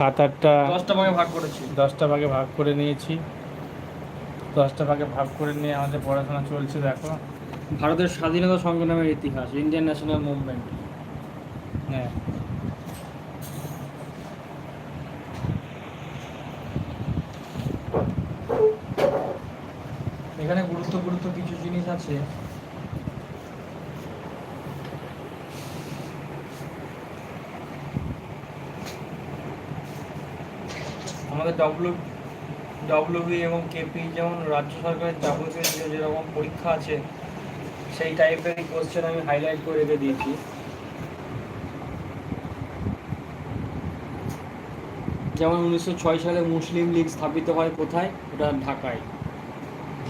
সাত আটটা দশটা ভাগে ভাগ করেছি। দশটা ভাগে ভাগ করে নিয়েছি। দশটা ভাগে ভাগ করে নিয়ে আমাদের পড়াশোনা চলছে দেখো। ভারতের স্বাধীনতা সংগ্রামের ইতিহাস ইন্ডিয়ান ন্যাশনাল মুভমেন্ট। হ্যাঁ। এখানে গুরুত্ব গুরুত্ব কিছু জিনিস আছে। ডব্লিউ ডব্লিউবি এবং কেপি যেমন রাজ্য সরকারের যাবতীয় যেরকম পরীক্ষা আছে, সেই টাইপের কোশ্চেন আমি হাইলাইট করে রেখে দিয়েছি। যেমন উনিশশো ছয় সালে মুসলিম লীগ স্থাপিত হয় কোথায়? ওটা ঢাকায়।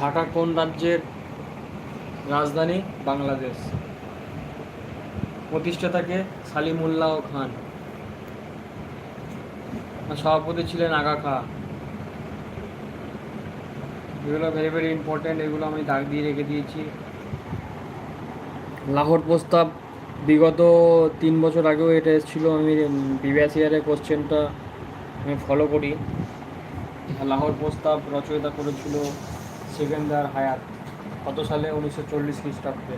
ঢাকা কোন রাজ্যের রাজধানী? বাংলাদেশ। প্রতিষ্ঠাতাকে সালিমুল্লাহ খান। সভাপতি ছিলেন আগা খা। এগুলো ভেরি ভেরি ইম্পর্টেন্ট এগুলো আমি দাগ দিয়ে রেখে দিয়েছি। লাহোর প্রস্তাব বিগত তিন বছর আগেও এটা এসেছিল, আমি প্রিভিয়াস ইয়ারের কোশ্চেনটা আমি ফলো করি। লাহোর প্রস্তাব রচয়িতা করেছিল সেকেন্দার হায়াত, কত সালে? উনিশশো চল্লিশ খ্রিস্টাব্দে।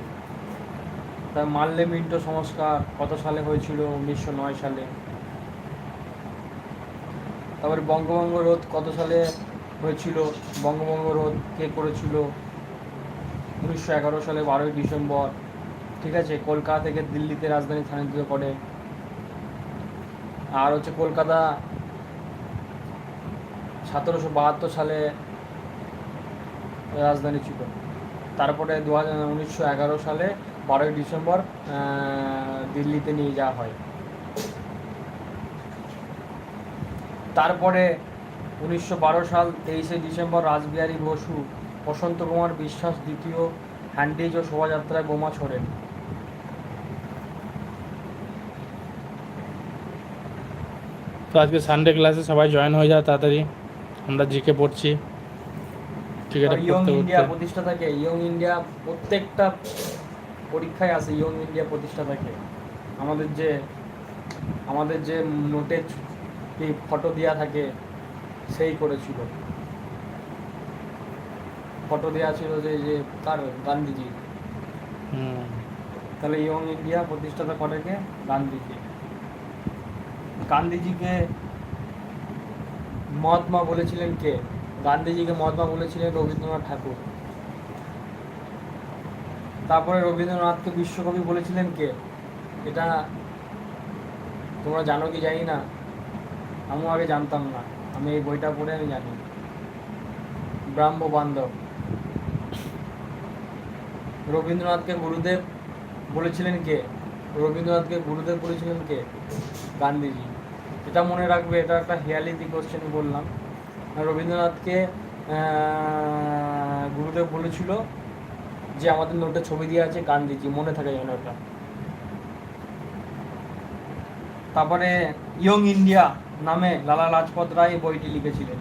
তার মাল্লে মিন্টো সংস্কার কত সালে হয়েছিল? উনিশশো নয় সালে। তারপরে বঙ্গভঙ্গ রোধ কত সালে হয়েছিল? বঙ্গভঙ্গ রোধ কে করেছিল? উনিশশো এগারো সালে বারোই ডিসেম্বর। ঠিক আছে? কলকাতা থেকে দিল্লিতে রাজধানী স্থানান্তরিত করে। আর হচ্ছে কলকাতা সতেরোশো বাহাত্তর সালে রাজধানী ছিল। তারপরে দু হাজার উনিশশো এগারো সালে বারোই ডিসেম্বর দিল্লিতে নিয়ে যাওয়া হয়। তারপরে উনিশশো বারো সাল তেইশে ডিসেম্বর রাসবিহারী বসু বসন্ত কুমার বিশ্বাস দ্বিতীয় হ্যান্ডিজ ও শোভাযাত্রায় বোমা ছোড়েন। তো আজকে সানডে ক্লাসে সবাই জয়েন হয়ে যাও তাড়াতাড়ি। আমরা জিকে পড়ছি। ঠিক আছে ইয়ং ইন্ডিয়া প্রতিষ্ঠা থাকে। ইয়ং ইন্ডিয়া প্রত্যেকটা পরীক্ষায় আসে ইয়ং ইন্ডিয়া প্রতিষ্ঠা থাকে। আমাদের যে আমাদের যে নোটে ফটো দেওয়া থাকে সেই করেছিল। ফটো দেওয়া ছিল যে যে কার গান্ধীজি। তাহলে ইয়ং ইন্ডিয়া প্রতিষ্ঠাতা করে কে? গান্ধীজি গান্ধীজিকে মহাত্মা বলেছিলেন কে? গান্ধীজিকে মহাত্মা বলেছিলেন রবীন্দ্রনাথ ঠাকুর। তারপরে রবীন্দ্রনাথকে বিশ্বকবি বলেছিলেন কে? এটা তোমরা জানো কি জানি না। আমিও আগে জানতাম না। আমি এই বইটা পড়ে আমি জানি। ব্রাহ্ম বান্ধব রবীন্দ্রনাথকে গুরুদেব বলেছিলেন কে? রবীন্দ্রনাথকে গুরুদেব বলেছিলেন কে? গান্ধীজি। এটা মনে রাখবে, এটা একটা হেয়ালিতি কোশ্চেন বললাম। রবীন্দ্রনাথকে গুরুদেব বলেছিল যে, আমাদের নোটে ছবি দিয়ে আছে গান্ধীজি, মনে থাকে যেন ওটা। তারপরে, ইয়ং ইন্ডিয়া। নামে লালা লাজপত রায় বইটি লিখেছিলেন।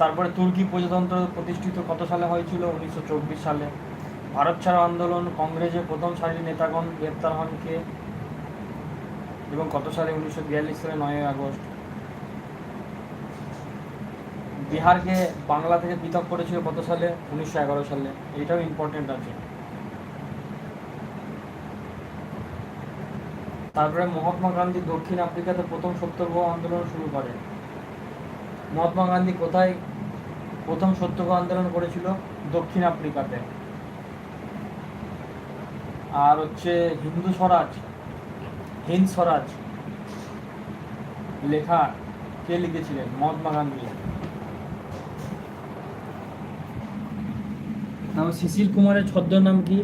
তারপরে তুর্কি প্রজাতন্ত্র প্রতিষ্ঠিত কত সালে হয়েছিল? উনিশশো চব্বিশ সালে। ভারত ছাড়ো আন্দোলন, কংগ্রেসের প্রথম সারির নেতাগণ গ্রেপ্তার হন কে? এবং কত সালে? উনিশশো বিয়াল্লিশ সালে নয় আগস্ট। বিহারকে বাংলা থেকে পৃথক করেছিল কত সালে? উনিশশো এগারো সালে। এইটাও ইম্পর্টেন্ট আছে। তারপরে মহাত্মা গান্ধী দক্ষিণ আফ্রিকাতে প্রথম সত্যগ্রহ আন্দোলন শুরু করে। মহাত্মা গান্ধী কোথায় প্রথম সত্যগ্রহ আন্দোলন করেছিল? দক্ষিণ আফ্রিকাতে। আর হচ্ছে হিন্দু স্বরাজ, হিন্দ স্বরাজ লেখা কে লিখেছিলেন? মহাত্মা গান্ধী। শিশির কুমারের ছদ্মনাম কি?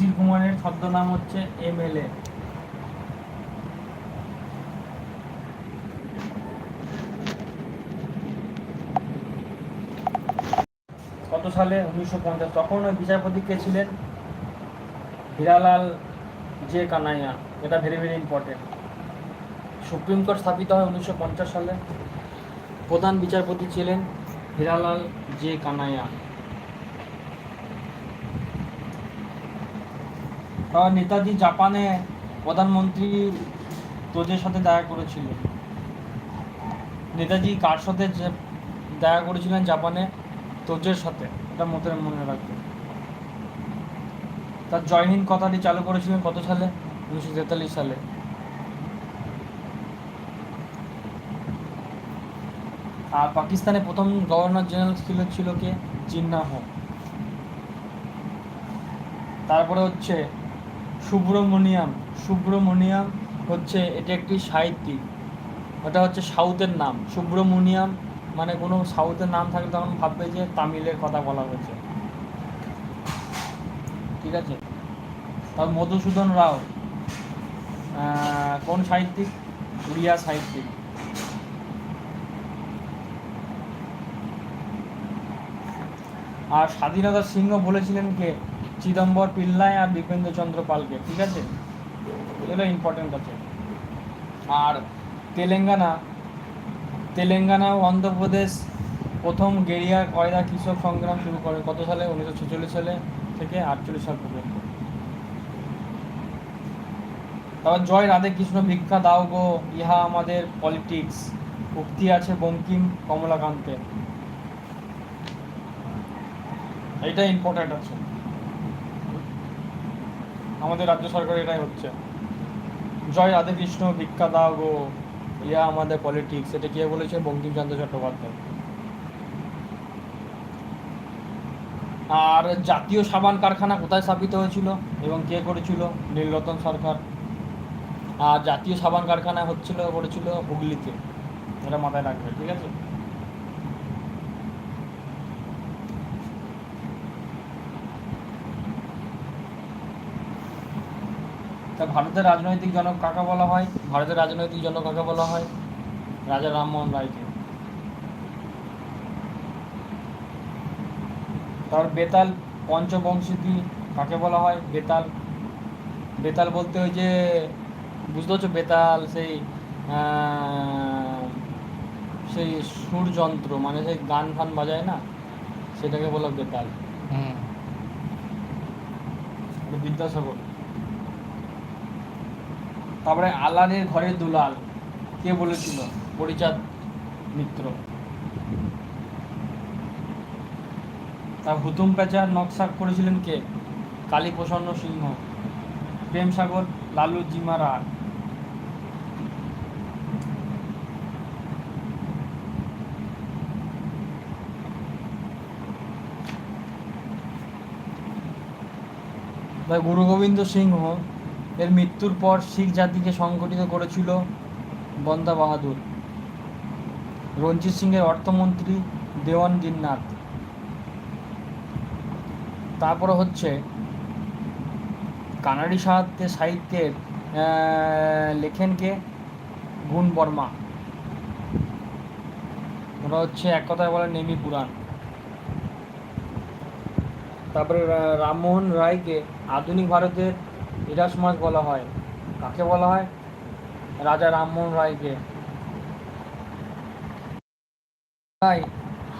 শিশির কুমারের ছদ্মনাম হচ্ছে এমএলএ কত সালে উনিশশো পঞ্চাশ, তখন ওই বিচারপতি কে ছিলেন? হীরালাল জে কানাইয়া এটা very very important supreme court স্থাপিত হয় উনিশশো পঞ্চাশ সালে। প্রধান বিচারপতি ছিলেন হীরালাল জে কানাইয়া তারপর নেতাজি জাপানে প্রধানমন্ত্রী তোজের সাথে দেখা করেছিল। নেতাজি কার সাথে দেখা করেছিলেন জাপানে? তোজের সাথে। এটা মতে মনে রাখবে। তার জয় হিন্দ কথাটি চালু করেছিলেন কত সালে? উনিশশো তেতাল্লিশ সালে। আর পাকিস্তানে প্রথম গভর্নর জেনারেল ছিল ছিল কে? জিন্না হোক তারপরে হচ্ছে সুব্রমণিয়াম। সুব্রমণিয়াম হচ্ছে এটা একটি সাহিত্যিক। ওটা হচ্ছে সাউথের নাম। সুব্রমণিয়াম মানে কোনো সাউথের নাম থাকলে তখন ভাববে যে তামিলের কথা বলা হয়েছে। ঠিক আছে? তারপর মধুসূদন রাও কোন সাহিত্যিক? উড়িয়া সাহিত্যিক। আর স্বাধীনতা সিংহ বলেছিলেন কে? চিদম্বর, পিল্লাই আর দীপেন্দ্র চন্দ্র পালকে, ঠিক আছে? এগুলো ইম্পর্টেন্ট আছে। আর তেলেঙ্গানা তেলেঙ্গানা ও অন্ধ্রপ্রদেশ প্রথম গেরিয়া কয়দা কৃষক সংগ্রাম শুরু করে কত সালে? উনিশশো ছেচল্লিশ সালে থেকে আটচল্লিশ সাল পর্যন্ত। তারপর জয় রাধে কৃষ্ণ, ভিক্ষা দাও গো, ইহা আমাদের পলিটিক্স উক্তি আছে বঙ্কিম কমলাকান্তের। এটা ইম্পর্টেন্ট আছে। আমাদের রাজ্য সরকার এটাই হচ্ছে। জয় রাধে কৃষ্ণ, ভিক্ষা দাও গো। ইয়া আমাদের পলিটিক্স এটা কে বলেছে? বঙ্কিমচন্দ্র চট্টোপাধ্যায়। আর জাতীয় সাবান কারখানা কোথায় স্থাপিত হয়েছিল এবং কে করেছিল? নীলরতন সরকার। আর জাতীয় সাবান কারখানা হচ্ছিল, করেছিল হুগলিতে। এটা মাথায় রাখবে, ঠিক আছে? তা ভারতের রাজনৈতিক জনক কাকা বলা হয়? ভারতের রাজনৈতিক জনক কাকে বলা হয়? রাজা রামমোহন রায়কে। তার বেতাল পঞ্চবংশীতি কাকে বলা হয়? বেতাল। বেতাল বলতে ওই যে বুঝতে পারছ? বেতাল সেই সেই সুরযন্ত্র মানে সেই গান ফান বাজায় না? সেটাকে বলা বেতাল। বিদ্যাসাগর। তারপরে আলানের ঘরের দুলাল, কে বলেছিল? পরিচাঁদ মিত্র। তার হুতুম প্যাচার নকশা করেছিলেন কে? কালী প্রসন্ন সিংহ প্রেম সাগর লালু জিমারা গুরু গোবিন্দ সিংহ এর মৃত্যুর পর শিখ জাতিকে সংগঠিত করেছিল বন্দা বাহাদুর। রঞ্জিত সিংয়ের অর্থমন্ত্রী দেওয়ান দিননাথ তারপরে হচ্ছে কানাডি সাহিত্যে, সাহিত্যের লেখেনকে গুণ বর্মা। ওরা হচ্ছে এক কথায় বলে নেমি পুরাণ। তারপরে রামমোহন রায়কে আধুনিক ভারতের ইরাসমাস বলা হয়। কাকে বলা হয়? রাজা রামমোহন রায়কে।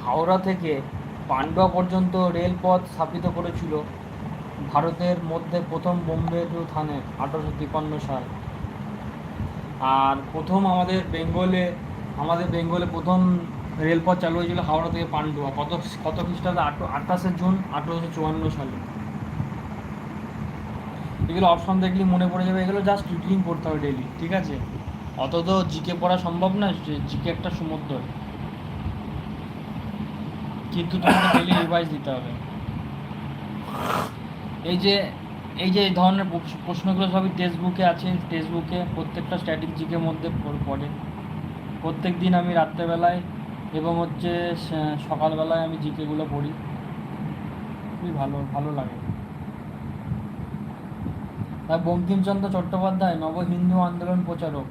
হাওড়া থেকে পান্ডুয়া পর্যন্ত রেলপথ স্থাপিত করেছিল ভারতের মধ্যে প্রথম বোম্বে টু থানে আঠারোশো তিপ্পান্ন সাল। আর প্রথম আমাদের বেঙ্গলে আমাদের বেঙ্গলে প্রথম রেলপথ চালু হয়েছিল হাওড়া থেকে পান্ডুয়া, কত কত খ্রিস্টাব্দে আঠাশে জুন আঠেরোশো চুয়ান্ন সালে। এগুলো অপশন দেখলে মনে পড়ে যাবে, এগুলো জাস্ট রিডিং করতে হবে ডেলি ঠিক আছে? অত তো জিকে পড়া সম্ভব না জিকে একটা সমুদ্র। কিন্তু তোমাকে ডেলি রিভাইজ দিতে হবে। এই যে এই যে এই ধরনের প্রশ- প্রশ্নগুলো সবই টেক্সট বুকে আছে টেক্সট বুকে প্রত্যেকটা স্ট্যাটিক মধ্যে পড়ে প্রত্যেক দিন আমি রাত্রেবেলায় এবং হচ্ছে সকালবেলায় আমি জিকেগুলো পড়ি। খুবই ভালো ভালো লাগে। বঙ্কিমচন্দ্র চট্টোপাধ্যায় নব হিন্দু আন্দোলন প্রচারক।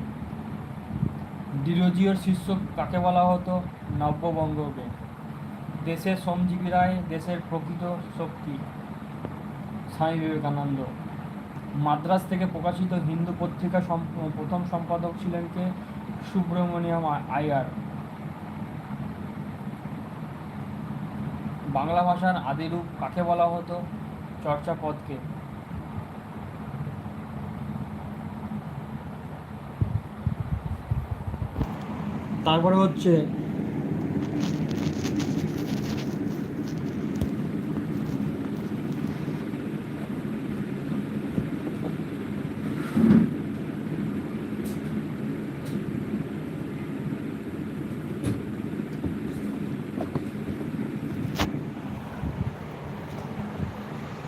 ডিরোজিওর শিষ্য কাকে বলা হতো? নব্যবঙ্গকে। দেশের শ্রমজীবী রায় দেশের প্রকৃত শক্তি। স্বামী বিবেকানন্দ। মাদ্রাজ থেকে প্রকাশিত হিন্দু পত্রিকা প্রথম সম্পাদক ছিলেন কে? সুব্রমণিয়াম আয়ার। বাংলা ভাষার আদিরূপ কাকে বলা হতো? চর্চাপদকে। তারপরে হচ্ছে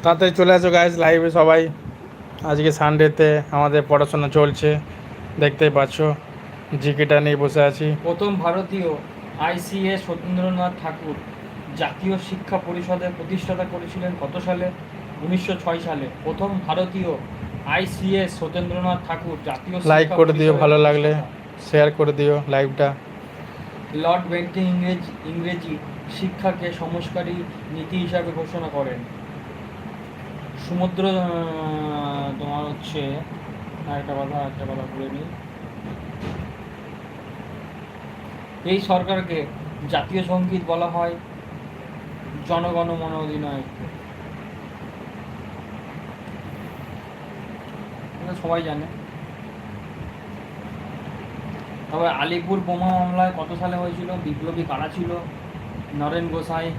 তাতে চলে আসো গাইজ লাইভে সবাই। আজকে সানডেতে আমাদের পড়াশোনা চলছে, দেখতেই পাচ্ছ। জিকেটা নিয়ে বসে আছি। প্রথম ভারতীয় আইসিএ সত্যেন্দ্রনাথ ঠাকুর জাতীয় শিক্ষা পরিষদের প্রতিষ্ঠাতা করেছিলেন কত সালে? উনিশশো ছয় সালে। প্রথম ভারতীয় আইসিএস সত্যেন্দ্রনাথ ঠাকুর জাতীয় লাইক করে দিও ভালো লাগলে শেয়ার করে দিও লাইভটা লর্ড বেন্টিং ইংরেজি ইংরেজি শিক্ষাকে সংস্কারী নীতি হিসাবে ঘোষণা করেন। সমুদ্র তোমার হচ্ছে একটা কথা একটা কথা বলে নিই। এই সরকারকে জাতীয় সংগীত বলা হয় জনগণ মন অধিনায়ক এটা সবাই জানে। তবে আলিপুর বোমা মামলায় কত সালে হয়েছিল? বিপ্লবী কারা ছিল? নরেন গোসাই।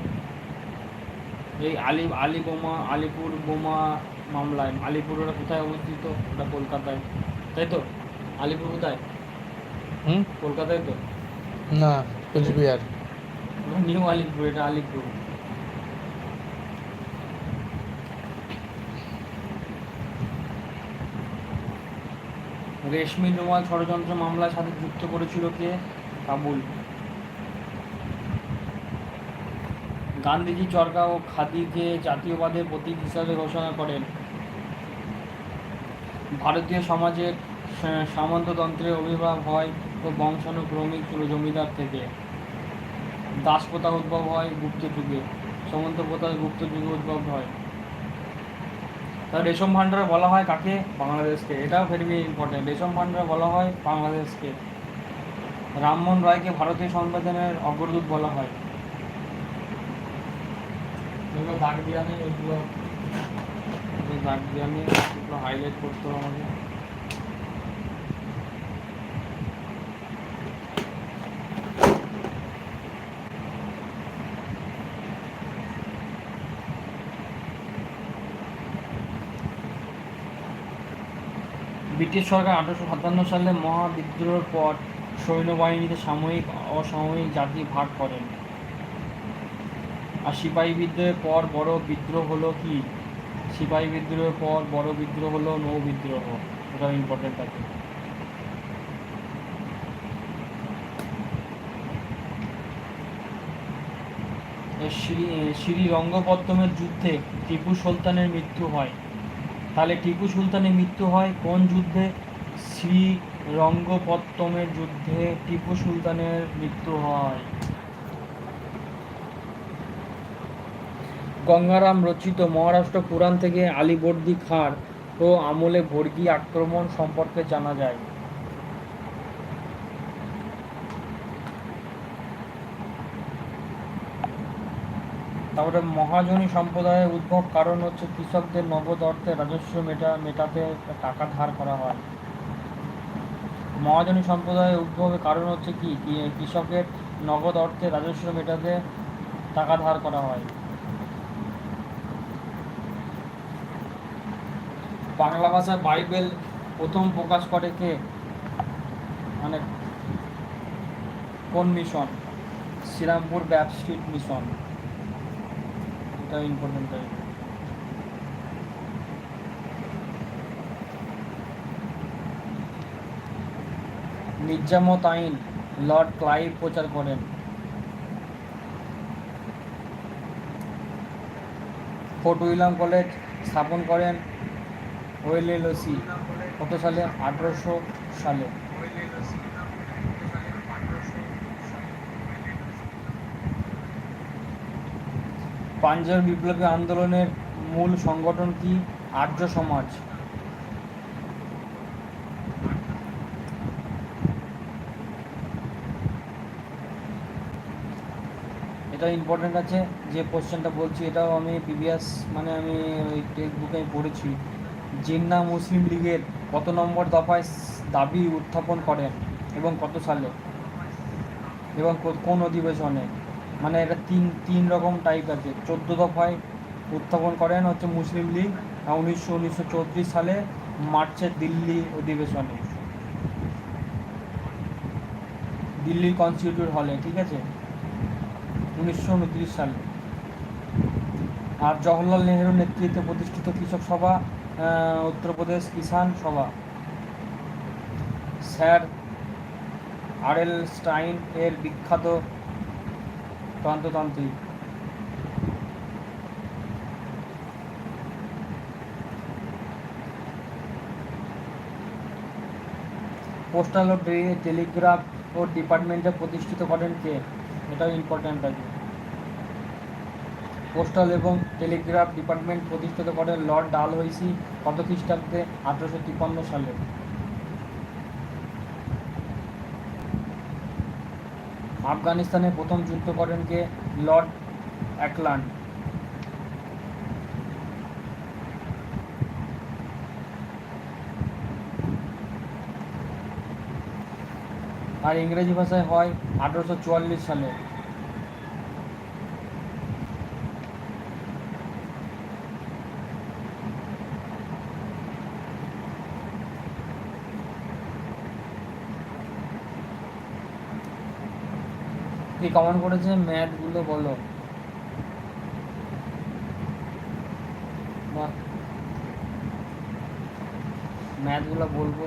এই আলি আলি বোমা আলিপুর বোমা মামলায় আলিপুর ওটা কোথায় অবস্থিত? ওটা কলকাতায়। তাই তো? আলিপুর কোথায়? হুম? কলকাতায় তো? না কুচবিহার নিউ আলিপুর, এটা আলিপুর। রেশমি রুমাল ষড়যন্ত্র মামলার সাথে যুক্ত করেছিল কে? কাবুল। গান্ধীজি চরকা ও খাদিকে জাতীয়বাদের প্রতীক হিসাবে ঘোষণা করেন। ভারতীয় সমাজের সামন্ততন্ত্রের আবির্ভাব হয় বংশানুক্রমিক জমিদার থেকে। দাসপ্রথা উদ্ভব হয় গুপ্ত যুগে সামন্ত প্রথা গুপ্ত যুগে উদ্ভব হয়। তার রেশম ভান্ডার বলা হয় কাকে? বাংলাদেশকে। এটাও ভেরি ইম্পর্টেন্ট রেশম ভান্ডার বলা হয় বাংলাদেশকে। রামমোহন রায়কে ভারতীয় সংবিধানের অগ্রদূত বলা হয়। দাগ দেওয়া নেই এগুলো দাগ নেই এগুলো হাইলাইট করতে হবে আমাকে। ব্রিটিশ সরকার আঠারোশো সাতান্ন সালে মহাবিদ্রোহের পর সৈন্যবাহিনীতে সাময়িক অসাময়িক জাতি ভাগ করেন। আর সিপাহী বিদ্রোহের পর বড় বিদ্রোহ হলো কি? সিপাহী বিদ্রোহের পর বড় বিদ্রোহ হলো নৌ বিদ্রোহ। এটা ইম্পর্টেন্ট আছে। শ্রী শ্রী রঙ্গপত্তমের যুদ্ধে টিপু সুলতানের মৃত্যু হয়। তাহলে টিপু সুলতানের মৃত্যু হয় কোন যুদ্ধে? শ্রী রঙ্গপত্তমের যুদ্ধে টিপু সুলতানের মৃত্যু হয়। গঙ্গারাম রচিত মহারাষ্ট্র পুরাণ থেকে আলিবর্দি খাঁর ও আমলে বর্গী আক্রমণ সম্পর্কে জানা যায়। তারপরে মহাজনী সম্প্রদায়ের উদ্ভব কারণ হচ্ছে কৃষকদের নগদ অর্থে রাজস্ব মেটা, মেটাতে টাকা ধার করা হয়। মহাজনী সম্প্রদায়ের উদ্ভবের কারণ হচ্ছে কি? কৃষকের নগদ অর্থে রাজস্ব মেটাতে টাকা ধার করা হয়। বাংলা ভাষায় বাইবেল প্রথম প্রকাশ করে কে? মানে কোন মিশন? Serampore Baptist mission. এটা ইম্পর্টেন্ট তাই নিজামত আইন, লর্ড ক্লাইভ প্রচার করেন। ফোর্ট উইলিয়াম কলেজ স্থাপন করেন ওয়েলেলসি, কত সালে? আঠারোশো সালে। পাঞ্জাব বিপ্লবী আন্দোলনের মূল সংগঠন কি? আর্য সমাজ। এটা ইম্পর্টেন্ট আছে, যে কোশ্চেনটা বলছি, এটাও আমি প্রিভিয়াস মানে আমি ওই টেক্সট বুকে আমি পড়েছি। জিন্না মুসলিম লীগের কত নম্বর দফায় দাবি উত্থাপন করেন এবং কত সালে? এবং কোন অধিবেশনে? মানে এটা তিন তিন রকম টাইপ আছে। চোদ্দ দফায় উত্থাপন করেন হচ্ছে মুসলিম লীগ উনিশশো উনিশশো সালে মার্চের দিল্লি অধিবেশনে। দিল্লির কনস্টিটিউট হলে ঠিক আছে? উনিশশো উনত্রিশ সালে। আর জওহরলাল নেহরুর নেতৃত্বে প্রতিষ্ঠিত কৃষক সভা উত্তরপ্রদেশ কিষাণ সভা। স্যার আরএল স্টাইন এর বিখ্যাত তন্ত্রতান্ত্রিক পোস্টাল ও টেলিগ্রাফ ও ডিপার্টমেন্টে প্রতিষ্ঠিত করেন কে? এটাও ইম্পর্ট্যান্ট আছে। পোস্টাল এবং টেলিগ্রাফ ডিপার্টমেন্ট প্রতিষ্ঠিত করেন লর্ড ডাল ডালহৌসি কত খ্রিস্টাব্দে? আঠারোশো তিপ্পান্ন সালে। আফগানিস্তানে প্রথম যুদ্ধ করেন কে? লর্ড অ্যাকল্যান্ড আর ইংরেজি ভাষায় হয় আঠারোশো চুয়াল্লিশ সালে। কি কমেন্ট করেছে? ম্যাথগুলো বলো। বাহ ম্যাথগুলো বলব।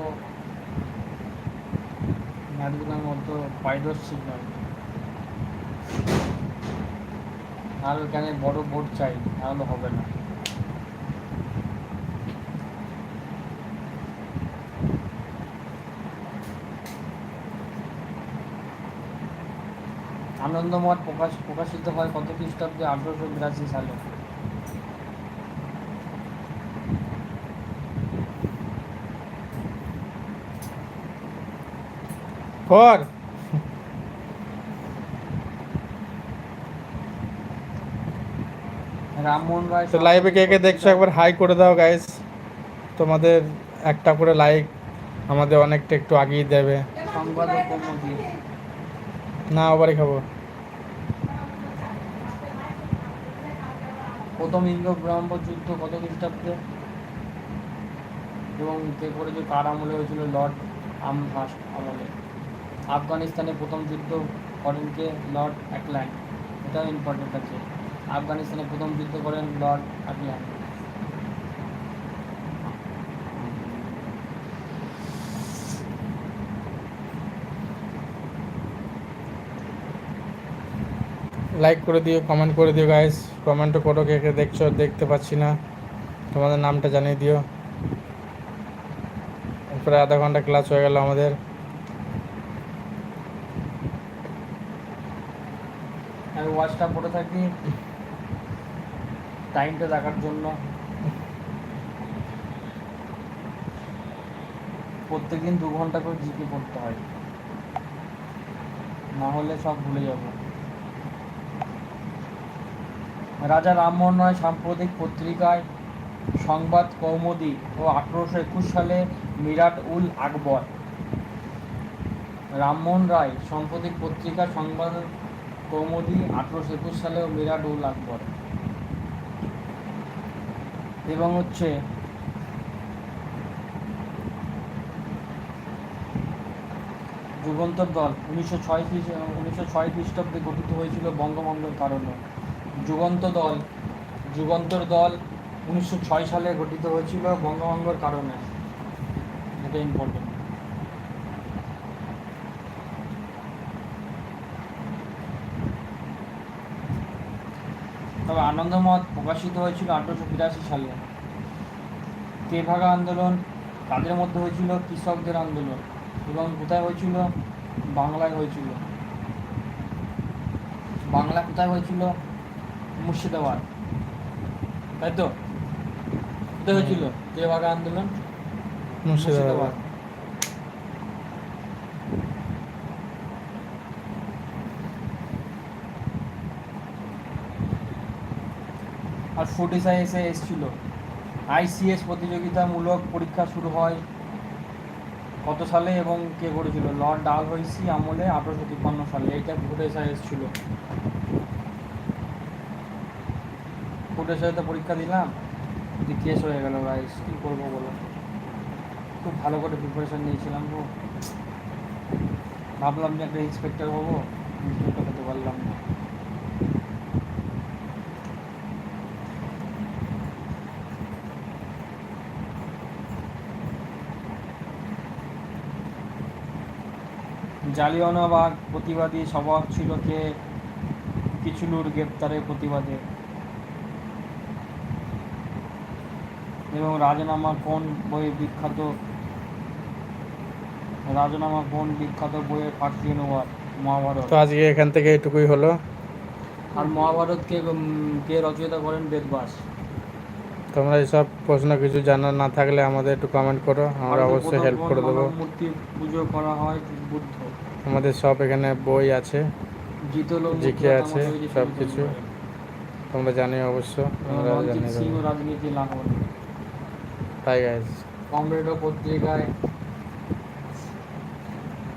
ম্যাথগুলোর মতো পারদর্শী নয় আর ওখানে বড় বোর্ড চাই? তাহলে হবে না। আনন্দমঠ প্রকাশ প্রকাশিত হয় কত খ্রিস্টাব্দে? আঠারোশো বিরাশি সালে। কর রামমোহন রায় তো লাইভে কে কে দেখছ একবার হাই করে দাও গাইস তোমাদের একটা করে লাইক আমাদের অনেকটা একটু আগিয়ে দেবে। সংবাদ না আবারই খাব। প্রথম ইঙ্গ ব্রাহ্ম যুদ্ধ কত খ্রিস্টাব্দে? এবং এতে করে যে কার আমলে হয়েছিল লর্ড আমহাস আমলে। আফগানিস্তানে প্রথম যুদ্ধ করেন কে? লর্ড অ্যাকল্যান্ড। এটাও ইম্পর্টেন্ট আছে। আফগানিস্তানে প্রথম যুদ্ধ করেন লর্ড অ্যাকল্যান্ড। লাইক করে দিও কমেন্ট করে দিও গাইস কমেন্টও করো কে কে দেখছ, দেখতে পাচ্ছি না। তোমাদের নামটা জানিয়ে দিও। প্রায় আধা ঘণ্টা ক্লাস হয়ে গেল আমাদের। আমি ওয়াচটা পড়ে থাকি। টাইমটা দেখার জন্য। প্রত্যেকদিন দু ঘণ্টা করে জিকে পড়তে হয়। না হলে সব ভুলে যাব। রাজা রামমোহন রায় সাম্প্রতিক পত্রিকায় সংবাদ কৌমুদি ও আঠারোশো একুশ সালে মিরাট উল আকবর। রামমোহন রায় সাম্প্রতিক পত্রিকা সংবাদ কৌমুদি আঠারোশো একুশ সালে ও মিরাট উল আকবর। এবং হচ্ছে যুগান্তর দল, উনিশশো ছয় উনিশশো ছয় খ্রিস্টাব্দে গঠিত হয়েছিল বঙ্গভঙ্গের কারণে। যুগান্ত দল। যুগন্তর দল উনিশশো ছয় সালে গঠিত হয়েছিল বঙ্গভঙ্গর কারণে। এটা ইম্পর্টেন্ট তবে আনন্দমত প্রকাশিত হয়েছিল আঠারোশো বিরাশি সালে। তেভাগা আন্দোলন তাদের মধ্যে হয়েছিল কৃষকদের আন্দোলন এবং কোথায় হয়েছিল? বাংলায় হয়েছিল। বাংলা কোথায় হয়েছিল? মুর্শিদাবাদ। তাই তো? কোথায় হয়েছিল তেভাগা আন্দোলন? মুর্শিদাবাদ। আর ফোর্টি এসে এসেছিল। আইসিএস প্রতিযোগিতামূলক পরীক্ষা শুরু হয় কত সালে এবং কে করেছিল? লর্ড ডাল হইসি আমলে আঠারোশো তিপ্পান্ন সালে। এইটা ফুটেসা এসেছিল। ফুটেসাতে পরীক্ষা দিলাম যে কেস হয়ে গেল ভাই কী করব বলো? খুব ভালো করে প্রিপারেশন নিয়েছিলাম গো। ভাবলাম যে একটা ইন্সপেক্টর হব ইন্সপেক্টর হতে পারলাম না। জালিয়ানওয়ালাবাগ প্রতিবাদী সভা ছিল কে? কিছু কিচলুর গ্রেপ্তারের প্রতিবাদে। এবং রাজনামা কোন বই বিখ্যাত? রাজনামা কোন বিখ্যাত বইয়ের ফার্সি অনুবাদ? মহাভারত। তো আজকে এখান থেকে এটুকুই হলো। আর মহাভারতকে উম, কে রচয়িতা করেন? বেদব্যাস। তোমরা এসব প্রশ্ন কিছু জানা না থাকলে আমাদের একটু কমেন্ট করো আমরা অবশ্যই হেল্প করে দেবো। মূর্তি পুজো করা হয় বুদ্ধ। আমাদের সব এখানে বই আছে জিকে আছে, সবকিছু। তোমরা জানিও অবশ্য আমরা রঞ্জিত জানিয়ে সিং দেবো ও রাজনীতি লাহোর বাই গাইজ কমরেড পত্রিকায়